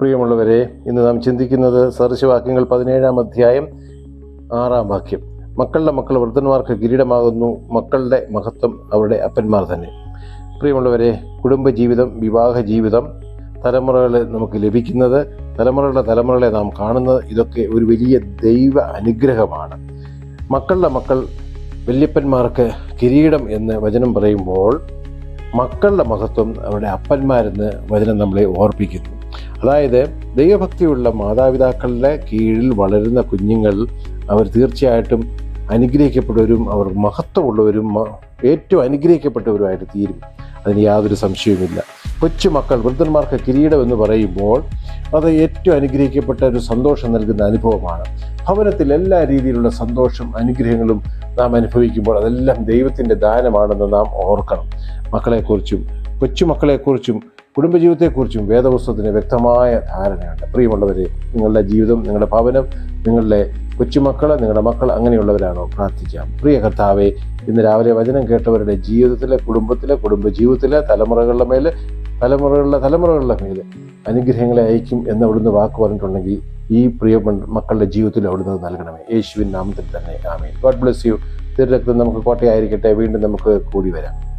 പ്രിയമുള്ളവരെ ഇന്ന് നാം ചിന്തിക്കുന്നത് സദൃശവാക്യങ്ങൾ പതിനേഴാം അധ്യായം ആറാം വാക്യം. മക്കളുടെ മക്കൾ വൃദ്ധന്മാർക്ക് കിരീടമാകുന്നു മക്കളുടെ മഹത്വം അവരുടെ അപ്പന്മാർ തന്നെ. പ്രിയമുള്ളവരെ കുടുംബജീവിതം വിവാഹ ജീവിതം തലമുറകൾ നമുക്ക് ലഭിക്കുന്നത് തലമുറകളുടെ തലമുറകളെ നാം കാണുന്നത് ഇതൊക്കെ ഒരു വലിയ ദൈവ അനുഗ്രഹമാണ്. മക്കളുടെ മക്കൾ വല്യപ്പന്മാർക്ക് കിരീടം എന്ന് വചനം പറയുമ്പോൾ മക്കളുടെ മഹത്വം അവരുടെ അപ്പന്മാരെന്ന് വചനം നമ്മളെ ഓർപ്പിക്കുന്നു. അതായത് ദൈവഭക്തിയുള്ള മാതാപിതാക്കളുടെ കീഴിൽ വളരുന്ന കുഞ്ഞുങ്ങൾ അവർ തീർച്ചയായിട്ടും അനുഗ്രഹിക്കപ്പെട്ടവരും അവർ മഹത്വമുള്ളവരും ഏറ്റവും അനുഗ്രഹിക്കപ്പെട്ടവരുമായിട്ട് തീരും. അതിന് യാതൊരു സംശയവുമില്ല. കൊച്ചുമക്കൾ വൃദ്ധന്മാർക്ക് കിരീടം എന്ന് പറയുമ്പോൾ അത് ഏറ്റവും അനുഗ്രഹിക്കപ്പെട്ട ഒരു സന്തോഷം നൽകുന്ന അനുഭവമാണ്. ഭവനത്തിൽ എല്ലാ രീതിയിലുള്ള സന്തോഷം അനുഗ്രഹങ്ങളും നാം അനുഭവിക്കുമ്പോൾ അതെല്ലാം ദൈവത്തിന്റെ ദാനമാണെന്ന് നാം ഓർക്കണം. മക്കളെക്കുറിച്ചും കൊച്ചുമക്കളെക്കുറിച്ചും കുടുംബജീവിതത്തെക്കുറിച്ചും വേദപുസ്തകത്തിന് വ്യക്തമായ ധാരണയുണ്ട്. പ്രിയമുള്ളവരെ നിങ്ങളുടെ ജീവിതം നിങ്ങളുടെ ഭവനം നിങ്ങളുടെ കൊച്ചുമക്കൾ നിങ്ങളുടെ മക്കൾ അങ്ങനെയുള്ളവരാണോ? പ്രാർത്ഥിക്കാം. പ്രിയ കർത്താവെ ഇന്ന് രാവിലെ വചനം കേട്ടവരുടെ ജീവിതത്തിലെ കുടുംബത്തിലെ കുടുംബജീവിതത്തിലെ തലമുറകളുടെ മേൽ തലമുറകളുടെ തലമുറകളുടെ മേൽ അനുഗ്രഹങ്ങളെ അയക്കും എന്ന് അവിടുന്ന് വാക്ക് പറഞ്ഞിട്ടുണ്ടെങ്കിൽ ഈ പ്രിയ മക്കളുടെ ജീവിതത്തിൽ അവിടുന്ന് നൽകണമേ. യേശുവിൻ നാമത്തിൽ തന്നെ. ആമേ ഗോഡ് ബ്ലെസ് യു. തിരുരക്തം നമുക്ക് കോട്ടയായിരിക്കട്ടെ. വീണ്ടും നമുക്ക് കൂടി വരാം.